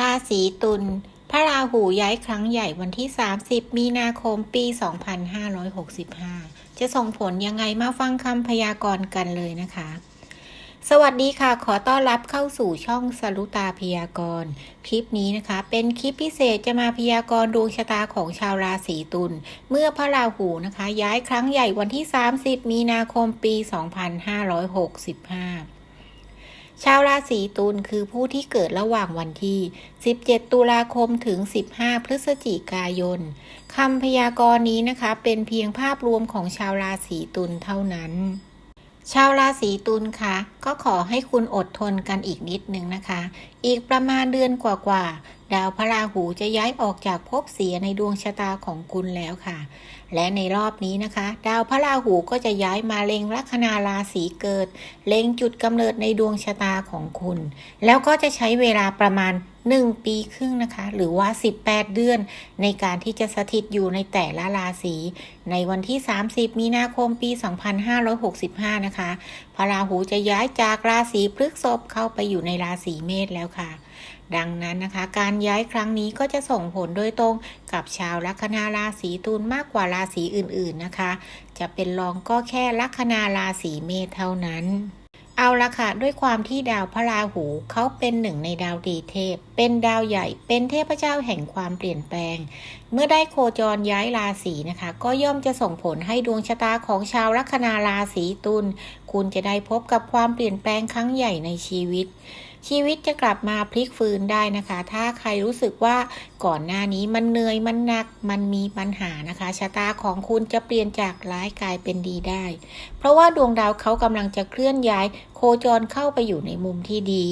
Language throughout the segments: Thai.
ราศีตุล พระราหูย้ายครั้งใหญ่วันที่ 30 มีนาคมปี 2565 จะส่งผลยังไงมาฟังคำพยากรณ์กันเลยนะคะ สวัสดีค่ะ ขอต้อนรับเข้าสู่ช่องสรุตาพยากรณ์ คลิปนี้นะคะ เป็นคลิปพิเศษจะมาพยากรณ์ดวงชะตาของชาวราศีตุล เมื่อพระราหูนะคะ ย้ายครั้งใหญ่วันที่ 30 มีนาคมปี 2565 ชาวราศีตุลคือผู้ที่เกิดระหว่างวันที่ 17 ตุลาคมถึง 15 พฤศจิกายนคำพยากรณ์นี้นะคะ เป็นเพียงภาพรวมของชาวราศีตุลเท่านั้น ชาวราศีตุลคะก็ขอให้คุณอดทนกันอีกนิดนึงนะคะ อีกประมาณเดือนกว่าๆ ดาวพระราหูจะย้ายออกจากภพเสียในดวงชะตาของคุณแล้วค่ะ และในรอบนี้นะคะ ดาวพระราหูก็จะย้ายมาเล็งลัคนาราศีเกิด เล็งจุดกำเนิดในดวงชะตาของคุณ แล้วก็จะใช้เวลาประมาณ 1 ปีครึ่งนะคะ หรือว่า 18 เดือน ในการที่จะสถิตอยู่ในแต่ละราศีในวันที่ 30 มีนาคมปี 2565 นะคะ พระราหูจะย้ายจากราศีพฤษภเข้าไปอยู่ในราศีเมษแล้วค่ะ ดังนั้นนะคะ การย้ายครั้งนี้ก็จะส่งผลโดยตรงกับชาวลัคนาราศีตุลมากกว่าราศีอื่นๆนะคะ จะเป็นรองก็แค่ลัคนาราศีเมษเท่านั้น เอาละค่ะ ด้วยความที่ดาวพระราหูเขาเป็นหนึ่งในดาวดีเทพ เป็นดาวใหญ่เป็นเทพเจ้าแห่งความเปลี่ยนแปลง เมื่อได้โคจรย้ายราศีนะคะ ก็ย่อมจะส่งผลให้ดวงชะตาของชาวลัคนาราศีตุลคุณจะได้พบกับความเปลี่ยนแปลงครั้งใหญ่ในชีวิต ชีวิตจะกลับมาพลิกฟื้นได้นะคะ ถ้าใครรู้สึกว่าก่อนหน้านี้มันเหนื่อยมันหนักมันมีปัญหานะคะชะตาของคุณจะเปลี่ยนจากร้ายกลายเป็นดีได้ เพราะว่าดวงดาวเขากำลังจะเคลื่อนย้าย โคจรเข้าไปอยู่ในมุมที่ดี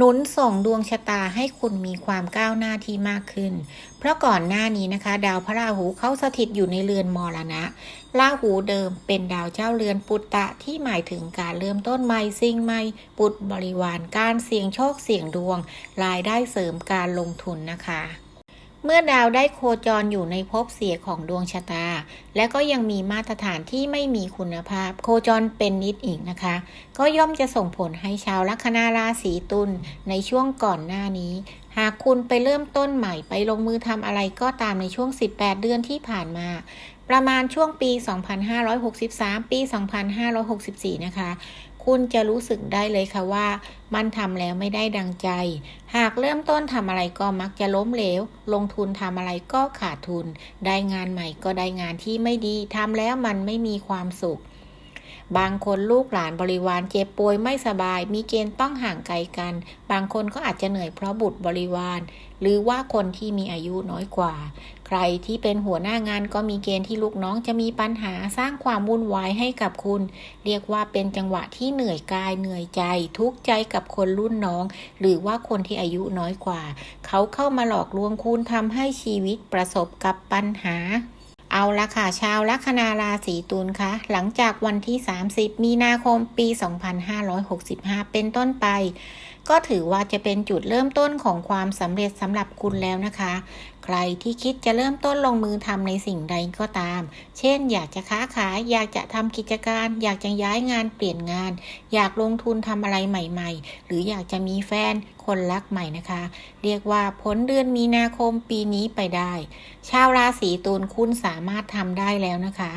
หนุนส่งดวงชะตาให้คุณมีความก้าวหน้าที่มากขึ้น เพราะก่อนหน้านี้นะคะ ดาวพระราหูเขาสถิตอยู่ในเรือนมรณะราหูเดิมเป็นดาวเจ้าเรือนปุตตะที่หมายถึงการเริ่มต้นใหม่สิ่งใหม่ปุตบริวารการเสี่ยงโชคเสี่ยงดวง รายได้เสริมการลงทุนนะคะ เมื่อดาวได้โคจรอยู่ในภพเสียของดวงชะตา และก็ยังมีมาตรฐานที่ไม่มีคุณภาพ โคจรเป็นนิดอีกนะคะ ก็ย่อมจะส่งผลให้ชาวลัคนาราศีตุลในช่วงก่อนหน้านี้ หากคุณไปเริ่มต้นใหม่ไปลงมือทำอะไรก็ตามในช่วง 18 เดือนที่ผ่านมา ประมาณช่วงปี 2563 ปี 2564 นะคะ คุณจะรู้สึกได้เลยค่ะว่า มันทำแล้วไม่ได้ดังใจ หากเริ่มต้นทำอะไรก็มักจะล้มเหลว ลงทุนทำอะไรก็ขาดทุน ได้งานใหม่ก็ได้งานที่ไม่ดีทำแล้วมันไม่มีความสุข บางคนลูกหลานบริวารเจ็บป่วยไม่สบาย มีเกณฑ์ต้องห่างไกลกัน บางคนก็อาจจะเหนื่อยเพราะบุตรบริวาร หรือว่าคนที่มีอายุน้อยกว่า ใครที่เป็นหัวหน้างานก็มีเกณฑ์ที่ลูกน้องจะมีปัญหาสร้างความวุ่นวายให้กับคุณ เรียกว่าเป็นจังหวะที่เหนื่อยกายเหนื่อยใจ ทุกข์ใจกับคนรุ่นน้อง หรือว่าคนที่อายุน้อยกว่า เขาเข้ามาหลอกลวงคุณทำให้ชีวิตประสบกับปัญหา เอาละค่ะชาวลัคนาราศีตุลคะหลังจากวันที่ 30 มีนาคมปี 2565 เป็นต้นไป ก็ถือว่าจะเป็นจุดเริ่มต้นของความสำเร็จสำหรับคุณแล้วนะคะ ใครที่คิดจะเริ่มต้นลงมือทำในสิ่งใดก็ตาม เช่น อยากจะค้าขาย อยากจะทำกิจการ อยากจะย้ายงานเปลี่ยนงาน อยากลงทุนทำอะไรใหม่ ๆ หรืออยากจะมีแฟนคนรักใหม่นะคะ เรียกว่าพ้นเดือนมีนาคมปีนี้ไปได้ ชาวราศีตุลคุณสามารถทำได้แล้วนะคะ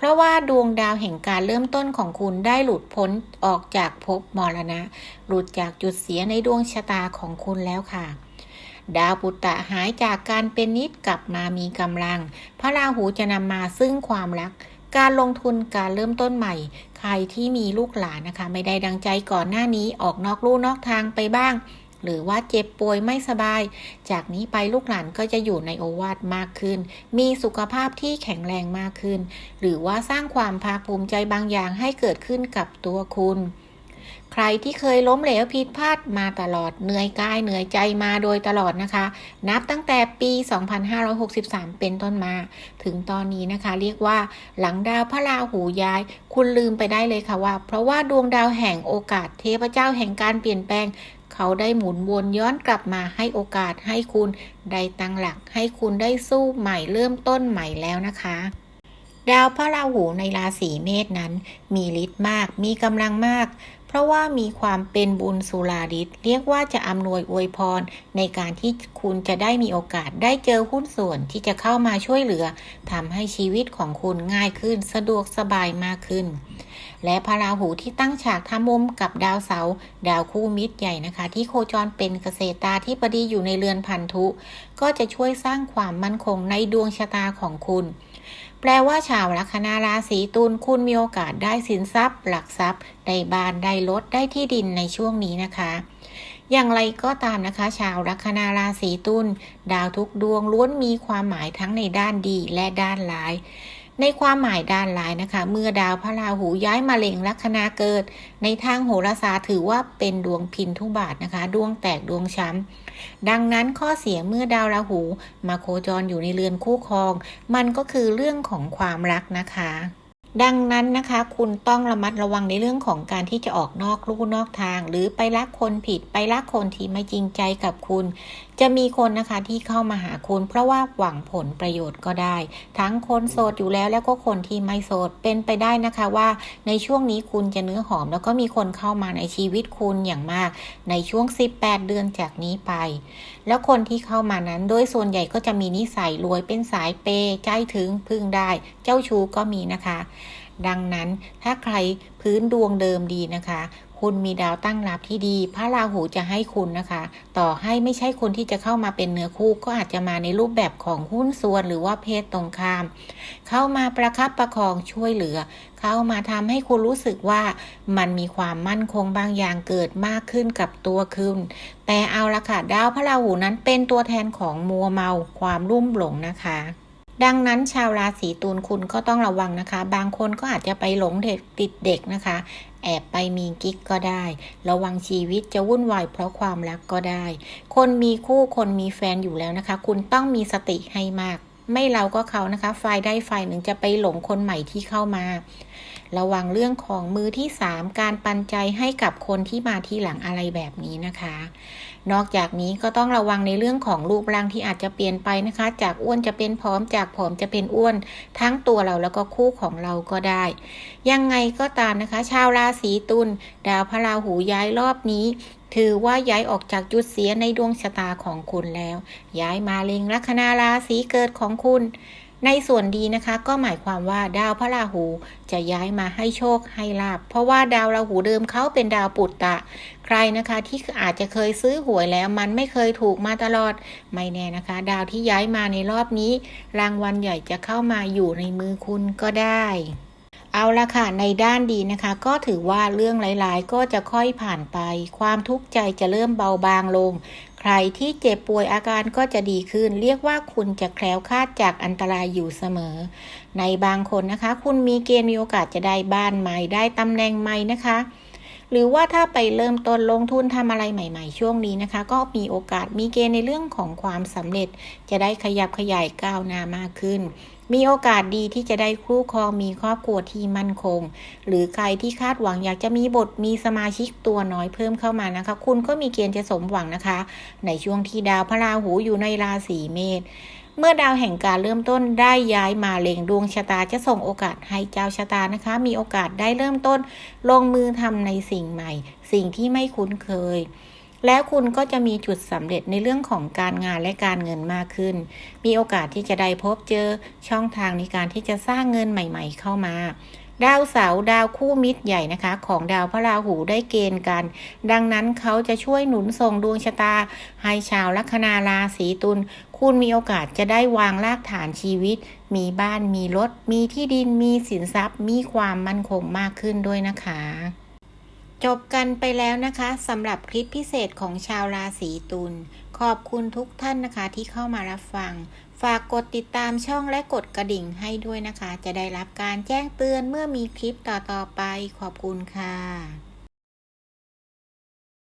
เพราะว่าดวงดาวแห่งการเริ่มต้นของคุณได้หลุดพ้นออกจากภพมรณะ หลุดจากจุดเสียในดวงชะตาของคุณแล้วค่ะ ดาวปุตตะหายจากการเป็นนิดกลับมามีกำลัง พระราหูจะนำมาซึ่งความรัก การลงทุนการเริ่มต้นใหม่ ใครที่มีลูกหลานนะคะ ไม่ได้ดังใจก่อนหน้านี้ออกนอกลู่นอกทางไปบ้าง หรือว่าเจ็บป่วยไม่สบาย จากนี้ไปลูกหลานก็จะอยู่ในโอวาทมากขึ้น มีสุขภาพที่แข็งแรงมากขึ้น หรือว่าสร้างความภาคภูมิใจบางอย่างให้เกิดขึ้นกับตัวคุณใครที่เคยล้มเหลวผิดพลาดมาตลอดเหนื่อยกายเหนื่อยใจมาโดยตลอดนะคะ นับตั้งแต่ปี 2563 เป็นต้นมา ถึงตอนนี้นะคะ เรียกว่าหลังดาวพระราหูย้าย คุณลืมไปได้เลยค่ะว่า เพราะว่าดวงดาวแห่งโอกาสเทพเจ้าแห่งการเปลี่ยนแปลง เขาได้หมุนวนย้อนกลับมาให้โอกาสให้คุณได้ตั้งหลัก ให้คุณได้สู้ใหม่เริ่มต้นใหม่แล้วนะคะดาวพระราหูในราศีเมษนั้น มีฤทธิ์มาก มีกำลังมาก เพราะว่ามีความเป็นบุญสุราริศเรียกว่าจะอำนวยอวยพร ในการที่คุณจะได้มีโอกาสได้เจอหุ้นส่วนที่จะเข้ามาช่วยเหลือทำให้ชีวิตของคุณง่ายขึ้นสะดวกสบายมากขึ้น และพระราหูที่ตั้งฉากทำมุมกับดาวเสาร์ดาวคู่มิตรใหญ่นะคะ ที่โคจรเป็นเกษตราที่ปดีอยู่ในเรือนพันธุ ก็จะช่วยสร้างความมั่นคงในดวงชะตาของคุณ แปลว่าชาวลัคนาราศีตุลคุณมีโอกาสได้สินทรัพย์ หลักทรัพย์ได้บ้านได้รถได้ที่ดินในช่วงนี้นะคะ อย่างไรก็ตามนะคะ ชาวลัคนาราศีตุลดาวทุกดวงล้วนมีความหมายทั้งในด้านดีและด้านร้าย ในความหมายด้านลายนะคะ เมื่อดาวพระราหูย้ายมาเล็งลัคนาเกิด ในทางโหราศาสตร์ถือว่าเป็นดวงพินทุบาทนะคะ ดวงแตกดวงช้ำดังนั้นข้อเสียเมื่อดาวราหู มาโคจรอยู่ในเรือนคู่ครอง มันก็คือเรื่องของความรักนะคะ ดังนั้นนะคะคุณต้องระมัดระวังในเรื่องของการที่จะออกนอกลู่นอกทาง หรือไปรักคนผิดไปรักคนที่ไม่จริงใจกับคุณ จะมีคนนะคะที่เข้ามาหาคุณ เพราะว่าหวังผลประโยชน์ก็ได้ ทั้งคนโสดอยู่แล้วแล้วก็คนที่ไม่โสดเป็นไปได้นะคะว่า ในช่วงนี้คุณจะเนื้อหอม แล้วก็มีคนเข้ามาในชีวิตคุณอย่างมาก ในช่วง 18 เดือนจากนี้ไป แล้วคนที่เข้ามานั้นโดยส่วนใหญ่ก็จะมีนิสัยรวยเป็นสายเป ใจถึงพึ่งได้ เจ้าชู้ก็มีนะคะ ดังนั้นถ้าใครพื้นดวงเดิมดีนะคะ คุณมีดาวตั้งรับที่ดี พระราหูจะให้คุณนะคะ ต่อให้ไม่ใช่คนที่จะเข้ามาเป็นเนื้อคู่ก็อาจจะมาในรูปแบบของหุ้นส่วนหรือว่าเพศตรงข้าม เข้ามาประคับประคองช่วยเหลือ เข้ามาทำให้คุณรู้สึกว่ามันมีความมั่นคงบางอย่างเกิดมากขึ้นกับตัวคุณแต่เอาละค่ะดาวพระราหูนั้นเป็นตัวแทนของมัวเมาความรุ่มหลงนะคะ ดังนั้นชาวราศีตุลคุณก็ต้องระวังนะคะ บางคนก็อาจจะไปหลงเด็กติดเด็กนะคะ แอบไปมีกิ๊กก็ได้ ระวังชีวิตจะวุ่นวายเพราะความรักก็ได้ คนมีคู่คนมีแฟนอยู่แล้วนะคะ คุณต้องมีสติให้มาก ไม่เราก็เขานะคะ ฝ่ายได้ฝ่ายหนึ่งจะไปหลงคนใหม่ที่เข้ามา ระวังเรื่องของมือที่ 3 การปันใจให้กับคนที่มาที่หลังอะไรแบบนี้นะคะ นอกจากนี้ก็ต้องระวังในเรื่องของรูปร่างที่อาจจะเปลี่ยนไปนะคะ จากอ้วนจะเป็นผอมจากผอมจะเป็นอ้วน ทั้งตัวเราแล้วก็คู่ของเราก็ได้ ยังไงก็ตามนะคะ ชาวราศีตุลดาวพระราหูย้ายรอบนี้ ถือว่าย้ายออกจากจุดเสียในดวงชะตาของคุณแล้ว ย้ายมาเล็งลัคนาราศีเกิดของคุณ ในส่วนดีนะคะ ก็หมายความว่าดาวพระราหูจะย้ายมาให้โชคให้ลาบ เพราะว่าดาวราหูเดิมเขาเป็นดาวปุตตะ ใครนะคะที่อาจจะเคยซื้อหวยแล้วมันไม่เคยถูกมาตลอด ไม่แน่นะคะ ดาวที่ย้ายมาในรอบนี้ รางวัลใหญ่จะเข้ามาอยู่ในมือคุณก็ได้ เอาละค่ะ ในด้านดีนะคะ ก็ถือว่าเรื่องหลายๆ ก็จะค่อยผ่านไป ความทุกข์ใจจะเริ่มเบาบางลง ใครที่เจ็บป่วยอาการก็จะดีขึ้น เรียกว่าคุณจะแคล้วคลาดจากอันตรายอยู่เสมอ ในบางคนนะคะ คุณมีเกณฑ์มีโอกาสจะได้บ้านใหม่ได้ตำแหน่งใหม่นะคะ หรือว่าถ้าไปเริ่มต้นลงทุนทำอะไรใหม่ ๆ ช่วงนี้นะคะ ก็มีโอกาสมีเกณฑ์ในเรื่องของความสำเร็จ จะได้ขยับขยายก้าวหน้ามากขึ้น มีโอกาสดีที่จะได้คู่ครองมีครอบครัวที่มั่นคง หรือใครที่คาดหวังอยากจะมีบทมีสมาชิกตัวน้อยเพิ่มเข้ามานะคะ คุณก็มีเกณฑ์จะสมหวังนะคะ ในช่วงที่ดาวพระราหูอยู่ในราศีเมษ เมื่อดาวแห่งการเริ่มต้นได้ย้ายมาเล็งดวงชะตาจะส่งโอกาสให้เจ้าชะตานะคะ มีโอกาสได้เริ่มต้น ลงมือทำในสิ่งใหม่ สิ่งที่ไม่คุ้นเคยแล้วคุณก็จะมีจุดสำเร็จในเรื่องของการงานและการเงินมากขึ้น มีโอกาสที่จะได้พบเจอช่องทางในการที่จะสร้างเงินใหม่ ๆ เข้ามา ดาวเสาร์ดาวคู่มิตรใหญ่นะคะ ของดาวพระราหูได้เกณฑ์กัน ดังนั้นเขาจะช่วยหนุนส่งดวงชะตา ให้ชาวลัคนาราศีตุลคุณมีโอกาสจะได้วางรากฐานชีวิต มีบ้านมีรถ มีที่ดินมีสินทรัพย์ มีความมั่นคงมากขึ้นด้วยนะคะ จบกันไปแล้วนะคะสำหรับคลิปพิเศษของชาวราศีตุลขอบคุณทุกท่านนะคะที่เข้ามารับฟัง ฝากกดติดตามช่องและกดกระดิ่งให้ด้วยนะคะ จะได้รับการแจ้งเตือนเมื่อมีคลิปต่อๆไปขอบคุณค่ะ